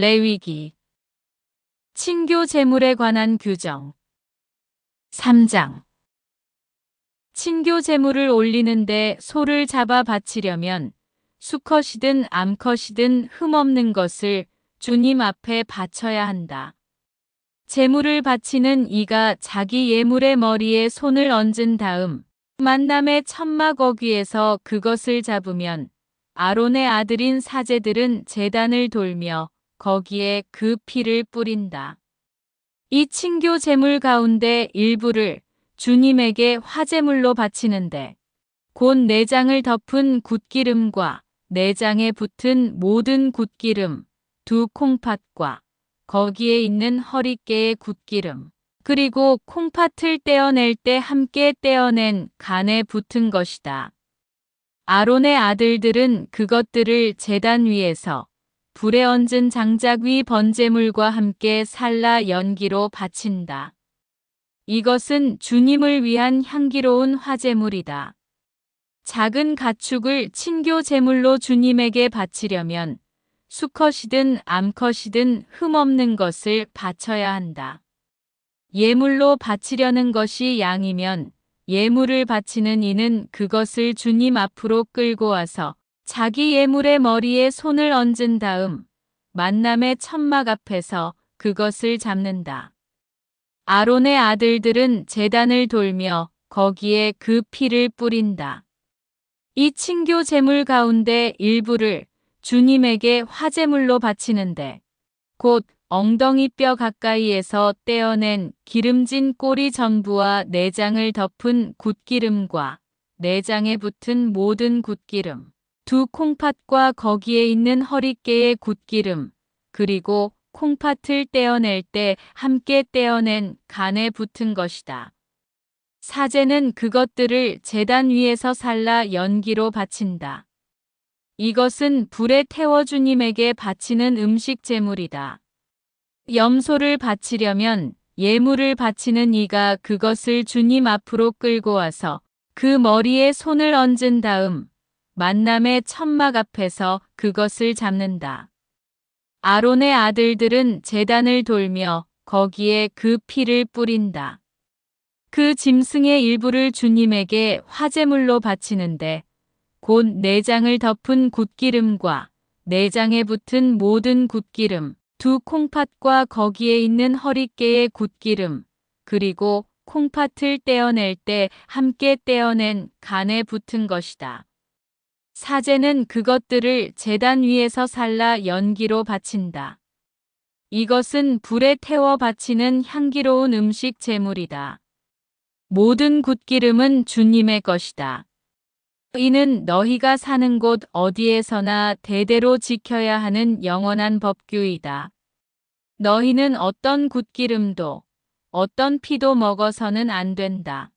레위기. 친교 제물에 관한 규정. 3장. 친교 제물을 올리는데 소를 잡아 바치려면 수컷이든 암컷이든 흠없는 것을 주님 앞에 바쳐야 한다. 제물을 바치는 이가 자기 예물의 머리에 손을 얹은 다음 만남의 천막 어귀에서 그것을 잡으면 아론의 아들인 사제들은 재단을 돌며 거기에 그 피를 뿌린다. 이 친교 제물 가운데 일부를 주님에게 화제물로 바치는데 곧 내장을 덮은 굿기름과 내장에 붙은 모든 굿기름, 두 콩팥과 거기에 있는 허리깨의 굿기름, 그리고 콩팥을 떼어낼 때 함께 떼어낸 간에 붙은 것이다. 아론의 아들들은 그것들을 재단 위에서 불에 얹은 장작 위 번제물과 함께 살라 연기로 바친다. 이것은 주님을 위한 향기로운 화제물이다. 작은 가축을 친교 제물로 주님에게 바치려면 수컷이든 암컷이든 흠없는 것을 바쳐야 한다. 예물로 바치려는 것이 양이면 예물을 바치는 이는 그것을 주님 앞으로 끌고 와서 자기 예물의 머리에 손을 얹은 다음 만남의 천막 앞에서 그것을 잡는다. 아론의 아들들은 재단을 돌며 거기에 그 피를 뿌린다. 이 친교 제물 가운데 일부를 주님에게 화제물로 바치는데 곧 엉덩이 뼈 가까이에서 떼어낸 기름진 꼬리 전부와 내장을 덮은 굿기름과 내장에 붙은 모든 굿기름, 두 콩팥과 거기에 있는 허리깨의 굿기름, 그리고 콩팥을 떼어낼 때 함께 떼어낸 간에 붙은 것이다. 사제는 그것들을 재단 위에서 살라 연기로 바친다. 이것은 불에 태워 주님에게 바치는 음식 제물이다. 염소를 바치려면 예물을 바치는 이가 그것을 주님 앞으로 끌고 와서 그 머리에 손을 얹은 다음 만남의 천막 앞에서 그것을 잡는다. 아론의 아들들은 재단을 돌며 거기에 그 피를 뿌린다. 그 짐승의 일부를 주님에게 화제물로 바치는데 곧 내장을 덮은 굿기름과 내장에 붙은 모든 굿기름, 두 콩팥과 거기에 있는 허리깨의 굿기름, 그리고 콩팥을 떼어낼 때 함께 떼어낸 간에 붙은 것이다. 사제는 그것들을 재단 위에서 살라 연기로 바친다. 이것은 불에 태워 바치는 향기로운 음식 제물이다. 모든 굿기름은 주님의 것이다. 이는 너희가 사는 곳 어디에서나 대대로 지켜야 하는 영원한 법규이다. 너희는 어떤 굿기름도 어떤 피도 먹어서는 안 된다.